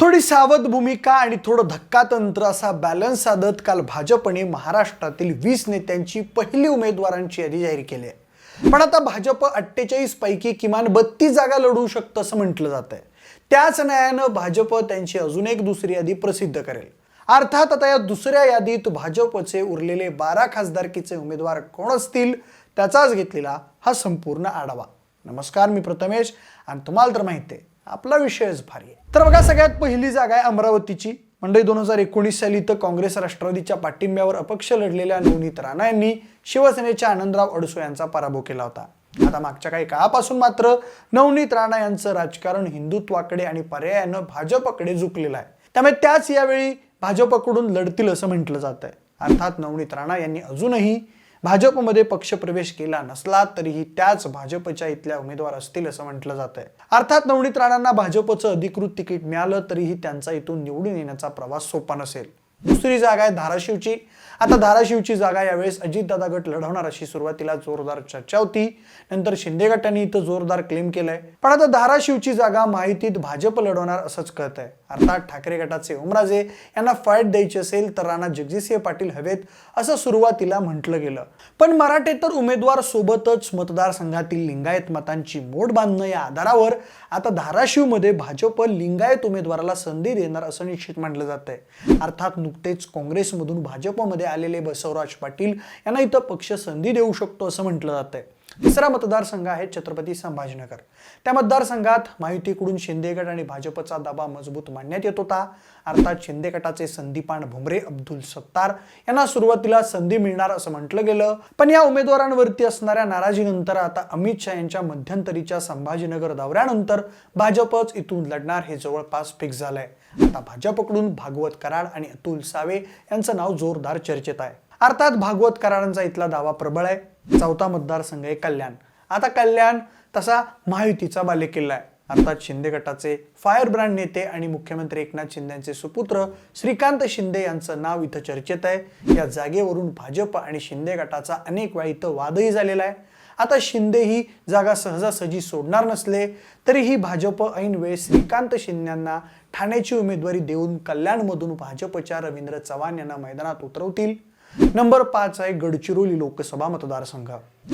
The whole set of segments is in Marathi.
थोडी सावध भूमिका आणि थोडं धक्कातंत्र असा बॅलन्स साधत काल भाजपने महाराष्ट्रातील वीस नेत्यांची पहिली उमेदवारांची यादी जाहीर केली आहे. पण आता भाजप अठ्ठेचाळीस पैकी किमान बत्तीस जागा लढवू शकतं असं म्हटलं जात आहे. त्याच न्यायानं भाजप त्यांची अजून एक दुसरी यादी प्रसिद्ध करेल. अर्थात आता या दुसऱ्या यादीत भाजपचे उरलेले बारा खासदारकीचे उमेदवार कोण असतील त्याचाच घेतलेला हा संपूर्ण आढावा. नमस्कार मी प्रथमेश आणि तुम्हाला तर माहिती आहे. आपला विषयच भारी आहे. तर बघा सगळ्यात पहिली जागा आहे अमरावतीची. मंडई दोन हजार एकोणीस साली तर काँग्रेस राष्ट्रवादीच्या पाठिंब्यावर अपक्ष लढलेल्या नवनीत राणा यांनी शिवसेनेच्या आनंदराव अडसो यांचा पराभव केला होता. आता मागच्या काही काळापासून मात्र नवनीत राणा यांचं राजकारण हिंदुत्वाकडे आणि पर्यायानं भाजपकडे झुकलेलं आहे. त्यामुळे त्याच यावेळी भाजपकडून लढतील असं म्हटलं जात आहे अर्थात नवनीत राणा यांनी अजूनही भाजपमध्ये पक्षप्रवेश केला नसला तरीही त्याच भाजपच्या इथल्या उमेदवार असतील असं म्हटलं जात आहे अर्थात नवनीत राणांना भाजपचं अधिकृत तिकीट मिळालं तरीही त्यांचा इथून निवडून येण्याचा प्रवास सोपा नसेल. दुसरी जागा आहे धाराशिवची. आता धाराशिवची जागा यावेळेस अजितदादा गट लढवणार अशी सुरुवातीला जोरदार चर्चा होती. नंतर शिंदे गटाने इथं जोरदार क्लेम केलंय. पण आता धाराशिवची जागा माहितीत भाजप लढवणार असंच कळत आहे अर्थात ठाकरे गटाचे ओमराजे यांना फाईट द्यायची असेल तर राणा जगजितसिंह पाटील हवेत असं सुरुवातीला म्हटलं गेलं. पण मराठे तर उमेदवार सोबतच मतदारसंघातील लिंगायत मतांची मोड बांधणं या आधारावर आता धाराशिवमध्ये भाजप लिंगायत उमेदवाराला संधी देणार असं निश्चित मानलं जात आहे अर्थात नुकतेच काँग्रेसमधून भाजपमध्ये आलेले बसवराज पाटील यांना इथं पक्ष संधी देऊ शकतो असं म्हटलं जात आहे तिसरा मतदारसंघ आहे छत्रपती संभाजीनगर. त्या मतदारसंघात महायुतीकडून शिंदे गट आणि भाजपचा दबा मजबूत मांडण्यात येत होता. अर्थात शिंदे गटाचे संदीपान भुमरे अब्दुल सत्तार यांना सुरुवातीला संधी मिळणार असं म्हटलं गेलं. पण या उमेदवारांवरती असणाऱ्या नाराजीनंतर आता अमित शहा यांच्या मध्यंतरीच्या संभाजीनगर दौऱ्यानंतर भाजपच इथून लढणार हे जवळपास फिक्स झालंय. आता भाजपकडून भागवत कराड आणि अतुल सावे यांचं नाव जोरदार चर्चेत आहे. अर्थात भागवत कराडांचा इथला दावा प्रबळ आहे. चौथा मतदारसंघ आहे कल्याण. आता कल्याण तसा महायुतीचा बालेकिल्ला आहे. अर्थात शिंदे गटाचे फायर ब्रँड नेते आणि मुख्यमंत्री एकनाथ शिंदेचे सुपुत्र श्रीकांत शिंदे यांचं नाव इथं चर्चेत आहे. या जागेवरून भाजप आणि शिंदे गटाचा अनेक वेळा इथं वादही झालेला आहे. आता शिंदे ही जागा सहजासहजी सोडणार नसले तरीही भाजप ऐन वेळेस श्रीकांत शिंद्यांना ठाण्याची उमेदवारी देऊन कल्याणमधून भाजपच्या रवींद्र चव्हाण यांना मैदानात उतरवतील. नंबर पाच आहे गडचिरोली लोकसभा मतदारसंघ.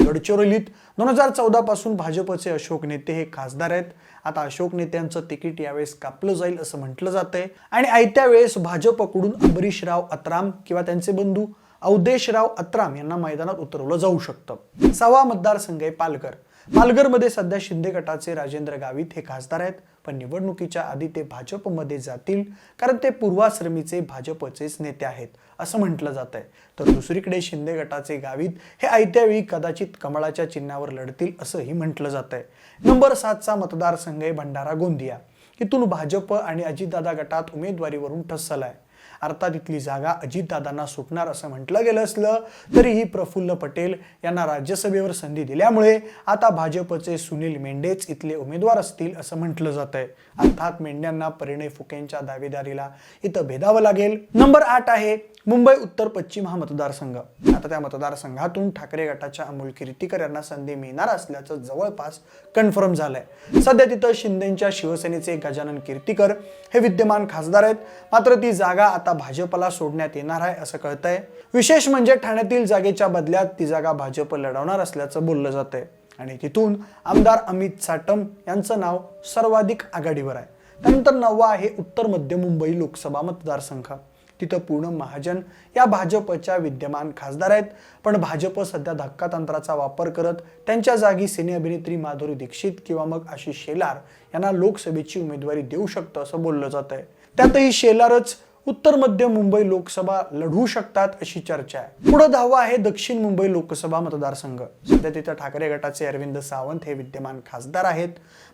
गडचिरोलीत दोन हजार चौदा पासून भाजपचे अशोक नेते हे खासदार आहेत. आता अशोक नेत्यांचं तिकीट यावेळेस कापलं जाईल असं म्हटलं जातंय. आणि आयत्या वेळेस भाजपकडून अंबरीशराव अत्राम किंवा त्यांचे बंधू अवधेशराव अत्राम यांना मैदानात उतरवलं जाऊ शकतं. सहावा मतदारसंघ आहे पालघर. पालघरमध्ये सध्या शिंदे गटाचे राजेंद्र गावित हे खासदार आहेत. पण निवडणुकीच्या आधी ते भाजपमध्ये जातील कारण ते पूर्वाश्रमीचे भाजपचेच नेते आहेत. असं म्हटलं जात आहे तर दुसरीकडे शिंदे गटाचे गावित हे आयत्या वेळी कदाचित कमळाच्या चिन्हावर लढतील असंही म्हटलं जात आहे नंबर सातचा मतदारसंघ आहे भंडारा गोंदिया. इथून भाजप आणि अजितदादा गटात उमेदवारीवरून ठस्सल आहे अर्थात इथली जागा अजितदादांना सुटणार असं म्हटलं गेलं असलं तरीही प्रफुल्ल पटेल यांना राज्यसभेवर संधी दिल्यामुळे आता भाजपचे सुनील मेंढेच इथले उमेदवार असतील असं म्हटलं जात आहे अर्थात मेंढ्यांना परिणय फुकेंच्या दावेदारीला इथं भेदावं लागेल. नंबर आठ आहे मुंबई उत्तर पश्चिम हा मतदारसंघ. आता त्या मतदारसंघातून ठाकरे गटाच्या अमोल कीर्तीकर यांना संधी मिळणार असल्याचं जवळपास कन्फर्म झालंय. सध्या तिथं शिंदेच्या शिवसेनेचे गजानन कीर्तीकर हे विद्यमान खासदार आहेत. मात्र ती जागा आता भाजपला सोडण्यात येणार आहे असं कळतंय. विशेष म्हणजे ठाण्यातील जागेच्या बदल्यात ती जागा भाजप लढवणार असल्याचं बोललं जात आहे आणि तिथून आमदार अमित साटम यांचं नाव सर्वाधिक आघाडीवर आहे. त्यानंतर नववा आहे उत्तर मध्य मुंबई लोकसभा मतदारसंघ. तिथं पूर्ण महाजन या भाजपच्या विद्यमान खासदार आहेत. पण भाजप सध्या धक्का तंत्राचा वापर करत त्यांच्या जागी सिने अभिनेत्री माधुरी दीक्षित किंवा मग आशिष शेलार यांना लोकसभेची उमेदवारी देऊ शकतं असं बोललं जात आहे त्यातही शेलारच उत्तर मध्य मुंबई लोकसभा लढवू शकतात अशी चर्चा आहे. पुढे धावा आहे दक्षिण मुंबई लोकसभा मतदारसंघ. सध्या तिथं ठाकरे गटाचे अरविंद सावंत हे विद्यमान खासदार आहेत.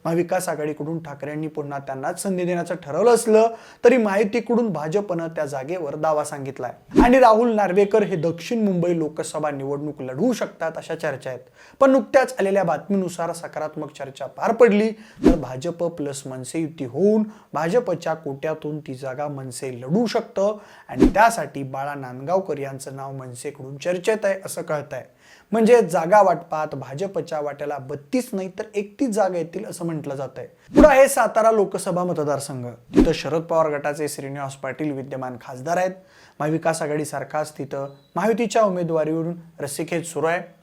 महाविकास आघाडीकडून ठाकरेंनी पुन्हा त्यांनाच संधी देण्याचं ठरवलं असलं तरी माहितीकडून भाजपनं त्या जागेवर दावा सांगितलाय. आणि राहुल नार्वेकर हे दक्षिण मुंबई लोकसभा निवडणूक लढवू शकतात अशा चर्चा आहेत. पण नुकत्याच आलेल्या बातमीनुसार सकारात्मक चर्चा पार पडली तर भाजप प्लस मनसे युती होऊन भाजपच्या कोट्यातून ती जागा मनसे लढू शकतं आणि त्यासाठी बाळा नांदगावकर यांचं नाव मनसेकडून चर्चेत आहे असं कळत आहे म्हणजे जागा वाटपात भाजपच्या वाट्याला बत्तीस नाही तर एकतीस जागा येतील असं म्हटलं जात आहे पुढे आहे सातारा लोकसभा मतदारसंघ. तिथं शरद पवार गटाचे श्रीनिवास पाटील विद्यमान खासदार आहेत. महाविकास आघाडी सारखाच तिथं महायुतीच्या उमेदवारीवरून रस्सीखेच सुरू आहे.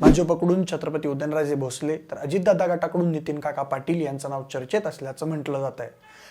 भाजपकडून छत्रपती उदयनराजे भोसले तर अजितदादा गटाकडून नितीन काका पाटील यांचं नाव चर्चेत असल्याचं म्हटलं जात आहे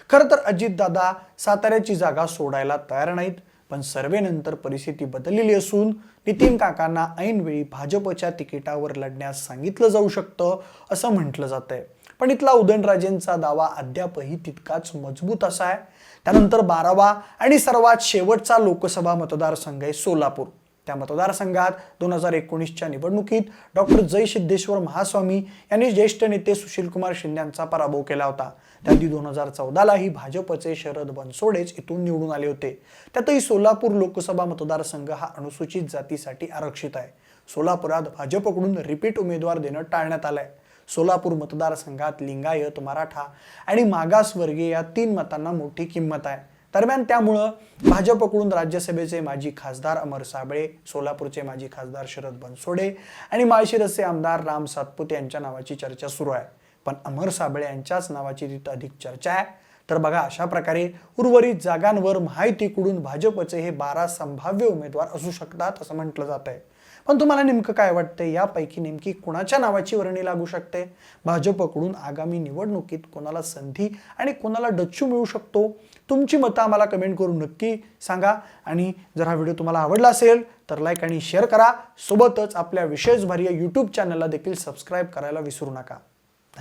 खरं तर अजितदादा साताऱ्याची जागा सोडायला तयार नाहीत पण सर्वेनंतर परिस्थिती बदललेली असून नितीन काकांना ऐनवेळी भाजपच्या तिकिटावर लढण्यास सांगितलं जाऊ शकतं असं म्हटलं जात आहे पण इथला उदयनराजेंचा दावा अद्यापही तितकाच मजबूत असा आहे. त्यानंतर बारावा आणि सर्वात शेवटचा लोकसभा मतदारसंघ आहे सोलापूर. त्या मतदारसंघात दोन हजार एकोणीसच्या निवडणुकीत डॉक्टर जय सिद्धेश्वर महास्वामी यांनी ज्येष्ठ नेते सुशीलकुमार शिंदे यांचा पराभव केला होता. त्याआधी दोन हजार चौदालाही भाजपचे शरद बनसोडेच इथून निवडून आले होते. त्यातही सोलापूर लोकसभा मतदारसंघ हा अनुसूचित जातीसाठी आरक्षित आहे. सोलापुरात भाजपकडून रिपीट उमेदवार देणं टाळण्यात आलंय. सोलापूर मतदारसंघात लिंगायत मराठा आणि मागासवर्गीय या तीन मतांना मोठी किंमत आहे. दरम्यान त्यामुळं भाजपकडून राज्यसभेचे माजी खासदार अमर साबळे सोलापूरचे माजी खासदार शरद बनसोडे आणि माळशिरसचे आमदार राम सातपुते यांच्या नावाची चर्चा सुरू आहे. पण अमर साबळे यांच्याच नावाची तिथं अधिक चर्चा आहे. तर बघा अशा प्रकारे उर्वरित जागांवर माहितीकडून भाजपचे हे बारा संभाव्य उमेदवार असू शकतात असं म्हटलं जात आहे पण तुम्हाला नेमकं काय वाटतं यापैकी नेमकी कुणाच्या नावाची वर्णी लागू शकते? भाजपकडून आगामी निवडणुकीत कोणाला संधी आणि कोणाला डच्चू मिळू शकतो? तुमची मतं आम्हाला कमेंट करून नक्की सांगा. आणि जर हा व्हिडिओ तुम्हाला आवडला असेल तर लाईक आणि शेअर करा. सोबतच आपल्या विशेषभारीय यूट्यूब चॅनलला देखील सबस्क्राईब करायला विसरू नका.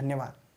धन्यवाद.